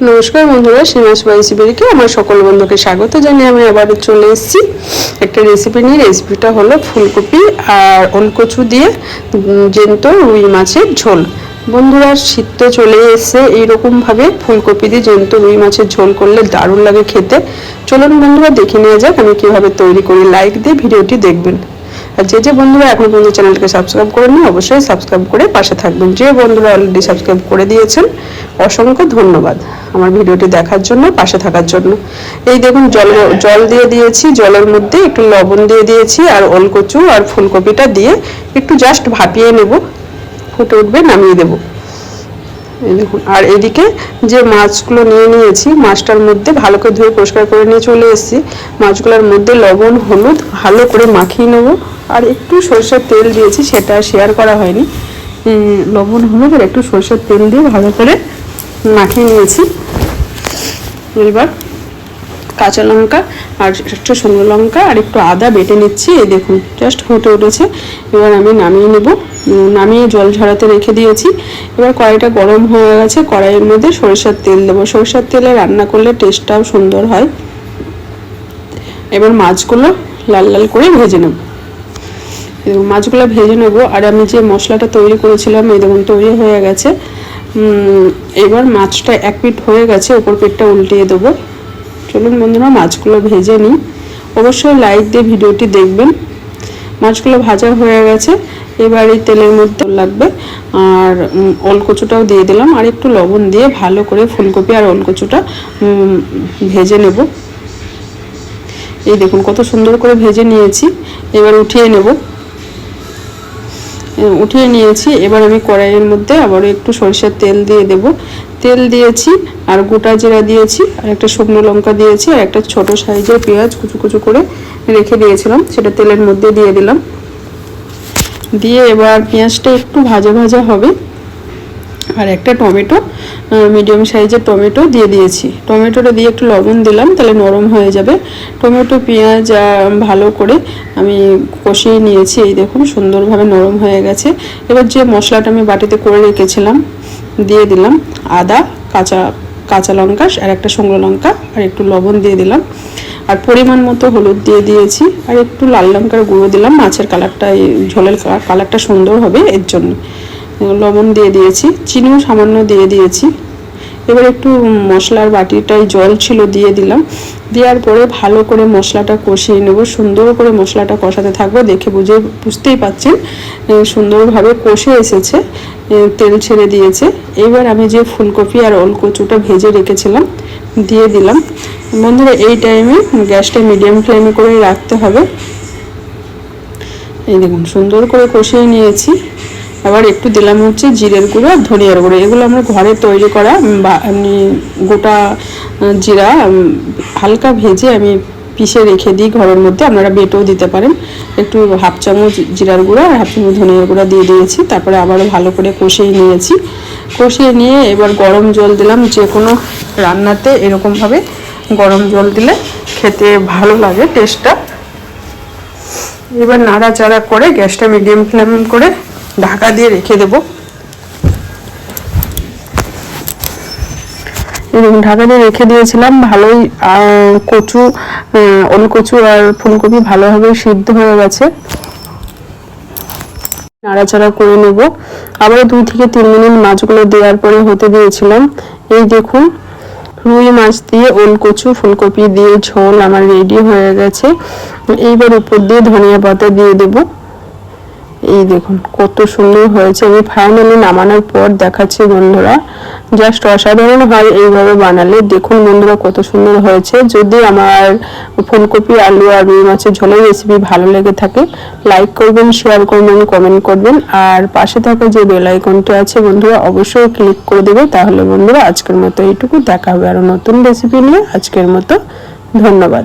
নমস্কার বন্ধুরা বাইসি বেরিকে আমার সকল বন্ধুকে স্বাগত জানিয়ে আমি আবার চলে এসেছি। একটা রেসিপি নিয়ে রেসিপিটা হলো ফুলকপি আর ওলকচু দিয়ে উম, জ্যান্ত রুই মাছের ঝোল। বন্ধুরা শীত তো চলে এসছে এইরকমভাবে ফুলকপি দিয়ে জ্যান্ত রুই মাছের ঝোল করলে দারুণ লাগে খেতে। চলুন বন্ধুরা দেখে নেওয়া যাক আমি কীভাবে তৈরি করি। লাইক দিয়ে ভিডিওটি দেখবেন। আর যে যে বন্ধুরা এখন পর্যন্ত চ্যানেলটাকে সাবস্ক্রাইব করেননি, অবশ্যই সাবস্ক্রাইব করে পাশে থাকবেন। যে বন্ধুরা অলরেডি সাবস্ক্রাইব করে দিয়েছেন, অসংখ্য ধন্যবাদ আমার ভিডিওটি দেখার জন্য, পাশে থাকার জন্য। এই দেখুন জল জল দিয়ে দিয়েছি, জলের মধ্যে একটু লবণ দিয়ে দিয়েছি, আর ওলকচু আর ফুলকপিটা দিয়ে একটু জাস্ট ভাপিয়ে নেব। ফুটে উঠবে, নামিয়ে দেবো। দেখুন আর এদিকে যে মাছগুলো নিয়ে নিয়েছি, মাছটার মধ্যে ভালো করে ধুয়ে পরিষ্কার করে নিয়ে চলে এসেছি। মাছগুলোর মধ্যে লবণ, হলুদ ভালো করে মাখিয়ে নেব। আর একটু সরষের তেল দিয়েছি, সেটা শেয়ার করা হয়নি। লবণ, হলুদ আর একটু সরষের তেল দিয়ে ভালো করে মাখিয়ে নিয়েছি। এবার কাঁচা লঙ্কা আর একটু শুকনো লঙ্কা আর একটু আদা বেটে নিচ্ছি, এই দেখুন জাস্ট ফুটে উঠেছে। এবার আমি নামিয়ে নেব। নামিয়ে জল ঝরাতে রেখে দিয়েছি। এবার কড়াইটা গরম হয়ে গেছে, কড়াইয়ের মধ্যে সরিষার তেল দেবো। সরিষার তেলে রান্না করলে টেস্টটাও সুন্দর হয়। এবার মাছগুলো লাল লাল করে ভেজে নেব। মাছগুলো ভেজে নেব। আর আমি যে মশলাটা তৈরি করেছিলাম, এই দেখুন, তৈরি হয়ে গেছে। এবার মাছটা এক পিট হয়ে গেছে, ওপর পিঠটা উল্টিয়ে দেবো। চলুন বন্ধুরা মাছগুলো ভেজে নিই। অবশ্যই লাইক দিয়ে ভিডিওটি দেখবেন। মাছগুলো ভাজা হয়ে গেছে। এবার এই তেলের মধ্যে লাগবে। আর উম, ওলকচুটাও দিয়ে দিলাম। আর একটু লবণ দিয়ে ভালো করে ফুলকপি আর ওলকচুটা ভেজে নেব। এই দেখুন কত সুন্দর করে ভেজে নিয়েছি। এবার উঠিয়ে নেব। উঠিয়ে নিয়েছি। এবার আমি কড়াইয়ের মধ্যে আবারও একটু সরিষার তেল দিয়ে দেব। তেল দিয়েছি, আর গোটা জিরা দিয়েছি, আর একটা শুকনো লঙ্কা দিয়েছি, আর একটা ছোট সাইজের পেঁয়াজ কুচু কুচু করে রেখে দিয়েছিলাম, সেটা তেলের মধ্যে দিয়ে দিলাম। দিয়ে এবার পেঁয়াজটা একটু ভাজা ভাজা হবে, আর একটা টমেটো মিডিয়াম সাইজের টমেটো দিয়ে দিয়েছি। টমেটোটা দিয়ে একটু লবণ দিলাম, তাহলে নরম হয়ে যাবে। টমেটো, পেঁয়াজ ভালো করে আমি কষিয়ে নিয়েছি, এই দেখুন সুন্দরভাবে নরম হয়ে গেছে। এবার যে মশলাটা আমি বাটিতে করে রেখেছিলাম দিয়ে দিলাম। আদা, কাঁচা কাঁচা লঙ্কা আর একটা শুকনো লঙ্কা আর একটু লবণ দিয়ে দিলাম। আর পরিমাণ মতো হলুদ দিয়ে দিয়েছি আর একটু লাল লঙ্কার গুঁড়ো দিলাম। মাছের কালারটা, এই ঝোলের কালারটা সুন্দর হবে এর জন্য। লবণ দিয়ে দিয়েছি, চিনিও সামান্য দিয়ে দিয়েছি। এবার একটু মশলার বাটিটায় জল ছিল দিয়ে দিলাম। দেওয়ার পরে ভালো করে মশলাটা কষিয়ে নেব। সুন্দর করে মশলাটা কষাতে থাকব দেখে বুঝে, বুঝতেই পাচ্ছেন সুন্দরভাবে কষে এসেছে। তেল ছেড়ে দিয়েছে। এবার আমি যে ফুলকপি আর ওলকচুটা ভেজে রেখেছিলাম, দিয়ে দিলাম। বন্ধুরা, এই টাইমে গ্যাসটা মিডিয়াম ফ্লেমে করে রাখতে হবে। এই দেখুন, সুন্দর করে কষিয়ে নিয়েছি। আবার একটু দিলাম হচ্ছে জিরের গুঁড়ো আর ধনিয়ার গুঁড়ো। এগুলো আমরা ঘরে তৈরি করা, বা গোটা জিরা হালকা ভেজে আমি পিষে রেখে দিই ঘরের মধ্যে। আপনারা বেটেও দিতে পারেন। একটু হাফ চামচ জিরার গুঁড়া আর হাফ চামচ ধনিয়ার গুঁড়া দিয়ে দিয়েছি। তারপরে আবারও ভালো করে কষিয়ে নিয়েছি। কষিয়ে নিয়ে এবার গরম জল দিলাম। যে কোনো রান্নাতে এরকমভাবে গরম জল দিলে খেতে ভালো লাগে টেস্টটা এবার নাড়াচাড়া করে গ্যাসটা মিডিয়াম ফ্লেম করে ঢাকা দিয়ে রেখে দেব। এরকম ঢাকা দিয়ে রেখে দিয়েছিলাম ভালোই কচু ওলকচু আর ফুলকপি ভালোভাবে সিদ্ধ হয়ে গেছে। নাড়াচাড়া করে নেব। আবার দুই থেকে তিন মিনিট মাছগুলো দেওয়ার পরে হতে দিয়েছিলাম। এই দেখুন, রুই মাছ দিয়ে ওলকচু, ফুলকপি দিয়ে ঝোল আমার রেডি হয়ে গেছে। এইবার উপর দিয়ে ধনিয়া পাতা দিয়ে দেবো। এই দেখুন, কত সুন্দর হয়েছে। আমি ফাইনালি নামানোর পর দেখাচ্ছি বন্ধুরা। জাস্ট অসাধারণ হয় এইভাবে বানালে। দেখুন বন্ধুরা, কত সুন্দর হয়েছে। যদি আমার ফুলকপি, আলু আর রুই মাছের ঝোলের রেসিপি ভালো লেগে থাকে লাইক করবেন শেয়ার করবেন কমেন্ট করবেন। আর পাশে থাকা যে বেল আইকনটি আছে বন্ধুরা, অবশ্যই ক্লিক করে দেবে। তাহলে বন্ধুরা, আজকের মতো এইটুকু। দেখা হবে আরও নতুন রেসিপি নিয়ে। আজকের মতো ধন্যবাদ।